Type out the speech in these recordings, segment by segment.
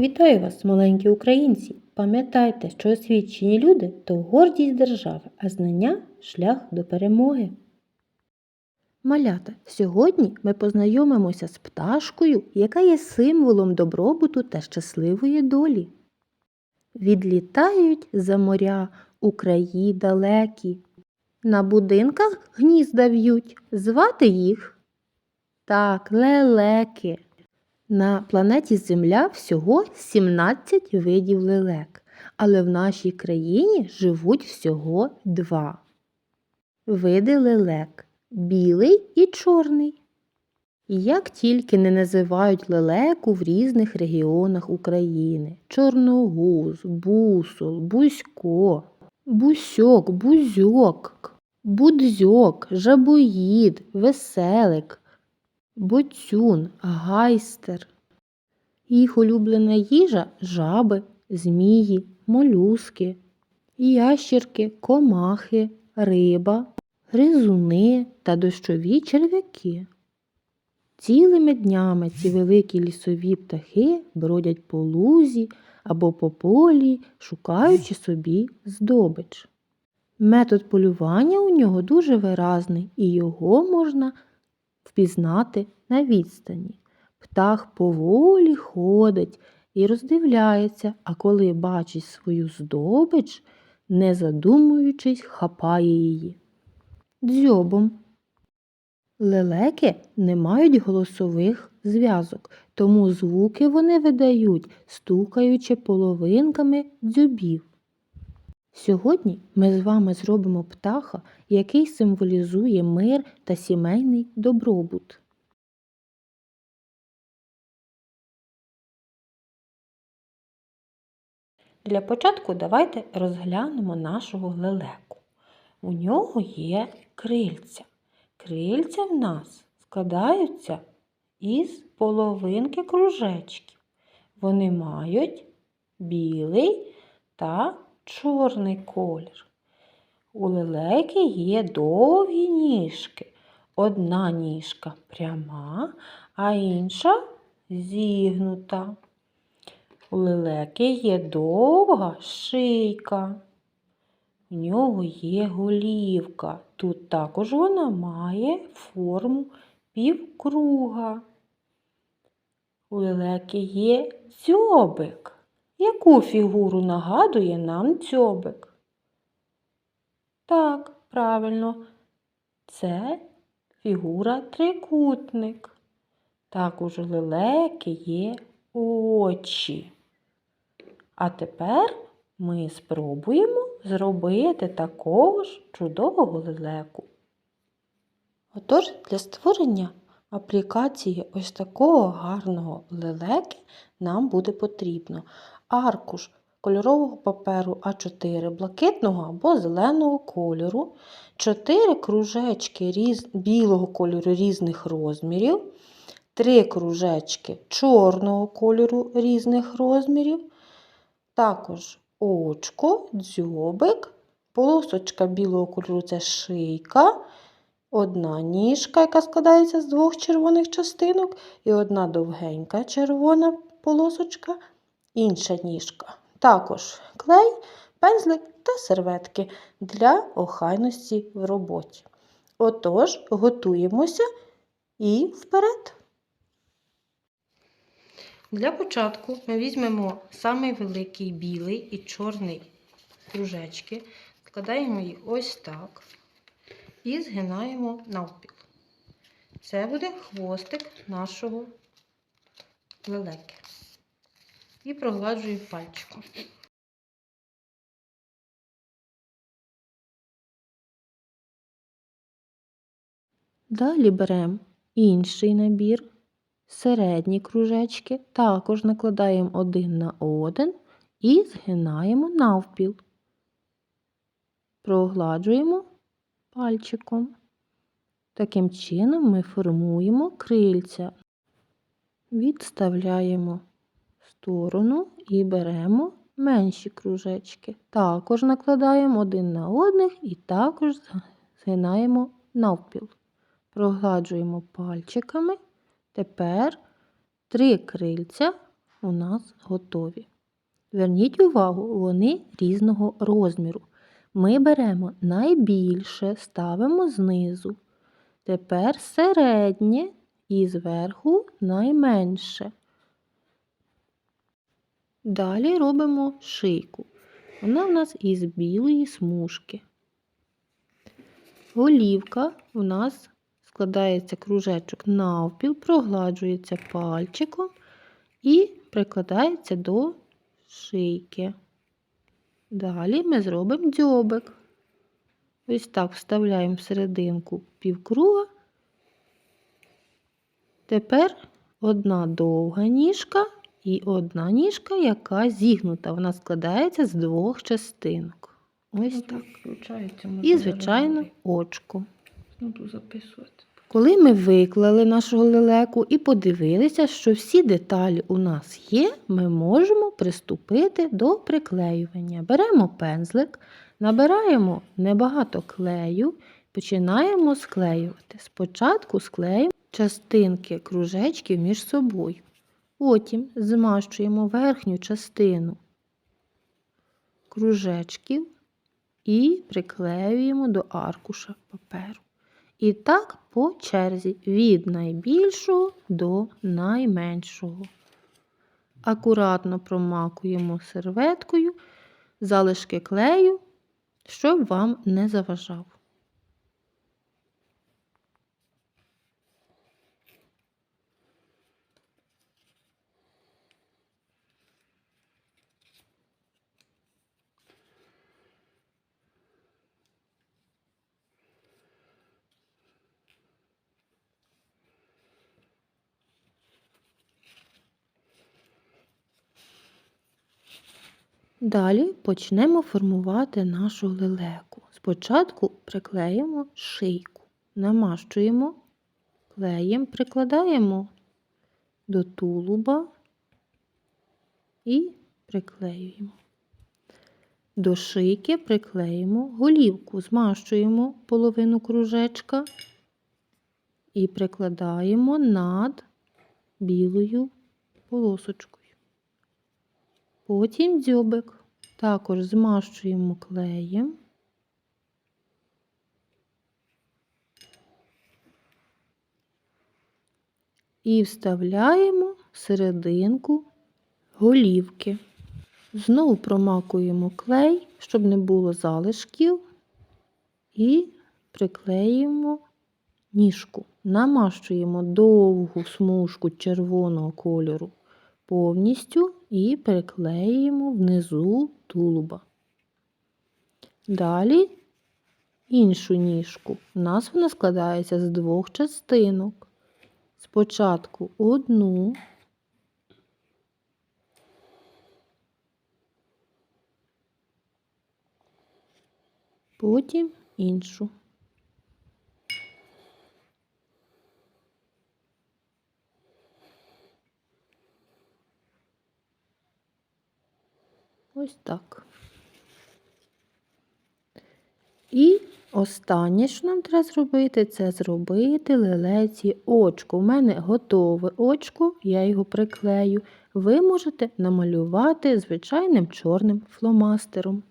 Вітаю вас, маленькі українці! Пам'ятайте, що освічені люди то гордість держави, а знання шлях до перемоги. Малята, сьогодні ми познайомимося з пташкою, яка є символом добробуту та щасливої долі. Відлітають за моря у краї далекі. На будинках гнізда в'ють, звати їх. Так, лелеки. На планеті Земля всього 17 видів лелек, але в нашій країні живуть всього два. Види лелек білий і чорний. Як тільки не називають лелеку в різних регіонах України чорногуз, бусол, бузько, бусьок, бузьок, будзьок, жабоїд, веселик, боцюн, гайстер. Їх улюблена їжа жаби, змії, молюски, ящірки, комахи, риба, гризуни та дощові черв'яки. Цілими днями ці великі лісові птахи бродять по лузі або по полі, шукаючи собі здобич. Метод полювання у нього дуже виразний, і його можна впізнати на відстані. Птах поволі ходить і роздивляється, а коли бачить свою здобич, не задумуючись, хапає її. Дзьобом. Лелеки не мають голосових зв'язок, тому звуки вони видають, стукаючи половинками дзьобів. Сьогодні ми з вами зробимо птаха, який символізує мир та сімейний добробут. Для початку давайте розглянемо нашого лелеку. У нього є крильця. Крильця в нас складаються із половинки кружечків. Вони мають білий та чорний колір. У лелеки є довгі ніжки. Одна ніжка пряма, а інша зігнута. У лелеки є довга шийка. У нього є голівка. Тут також вона має форму півкруга. У лелеки є дзьобик. Яку фігуру нагадує нам дзьобик? Так, правильно, це фігура трикутник. Також лелеки є очі. А тепер ми спробуємо зробити такого ж чудового лелеку. Отож, для створення аплікації ось такого гарного лелеки нам буде потрібно. Аркуш кольорового паперу А4 блакитного або зеленого кольору, 4 кружечки різ... білого кольору різних розмірів, 3 кружечки чорного кольору різних розмірів, також очко, дзьобик, полосочка білого кольору це шийка, одна ніжка, яка складається з двох червоних частинок, і одна довгенька червона полосочка, інша ніжка. Також клей, пензлик та серветки для охайності в роботі. Отож, готуємося і вперед. Для початку ми візьмемо самий великий білий і чорний кружечки, складаємо їх ось так і згинаємо навпіл. Це буде хвостик нашого лелеки. І прогладжую пальчиком. Далі беремо інший набір середні кружечки, також накладаємо один на один і згинаємо навпіл. Прогладжуємо пальчиком. Таким чином ми формуємо крильця. Відставляємо в сторону і беремо менші кружечки. Також накладаємо один на одних і також згинаємо навпіл. Прогладжуємо пальчиками. Тепер три крильця у нас готові. Зверніть увагу, вони різного розміру. Ми беремо найбільше, ставимо знизу. Тепер середнє і зверху найменше. Далі робимо шийку. Вона в нас із білої смужки. Голівка у нас складається кружечок навпіл, прогладжується пальчиком і прикладається до шийки. Далі ми зробимо дзьобик. Ось так вставляємо в серединку півкруга. Тепер одна довга ніжка і одна ніжка, яка зігнута. Вона складається з двох частинок. Ось так. І, звичайно, очко. Буду записувати. Коли ми виклали нашого лелеку і подивилися, що всі деталі у нас є, ми можемо приступити до приклеювання. Беремо пензлик, набираємо небагато клею, починаємо склеювати. Спочатку склеїмо частинки кружечків між собою. Потім змащуємо верхню частину кружечків і приклеюємо до аркуша паперу. І так по черзі від найбільшого до найменшого. Акуратно промакуємо серветкою залишки клею, щоб вам не заважав. Далі почнемо формувати нашу лелеку. Спочатку приклеїмо шийку, намащуємо клеєм, прикладаємо до тулуба і приклеюємо. До шийки приклеїмо голівку, змащуємо половину кружечка і прикладаємо над білою полосочкою. Потім дзьобик також змащуємо клеєм. І вставляємо серединку голівки. Знову промакуємо клей, щоб не було залишків, і приклеїмо ніжку. Намащуємо довгу смужку червоного кольору повністю і приклеїмо внизу тулуба. Далі іншу ніжку. У нас вона складається з двох частинок. Спочатку одну, потім іншу. Ось так. І останнє, що нам треба зробити, це зробити лелеці очко. У мене готове очко, я його приклею. Ви можете намалювати звичайним чорним фломастером.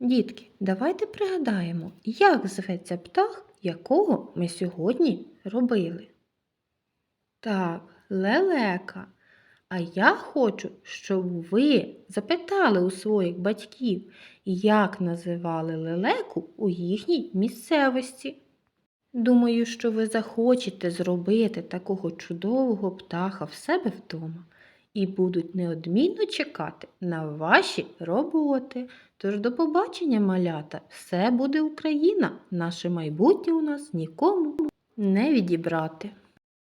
Дітки, давайте пригадаємо, як зветься птах, якого ми сьогодні робили. Так, лелека. А я хочу, щоб ви запитали у своїх батьків, як називали лелеку у їхній місцевості. Думаю, що ви захочете зробити такого чудового птаха в себе вдома і будуть неодмінно чекати на ваші роботи. Тож до побачення, малята! Все буде Україна! Наше майбутнє у нас нікому не відібрати.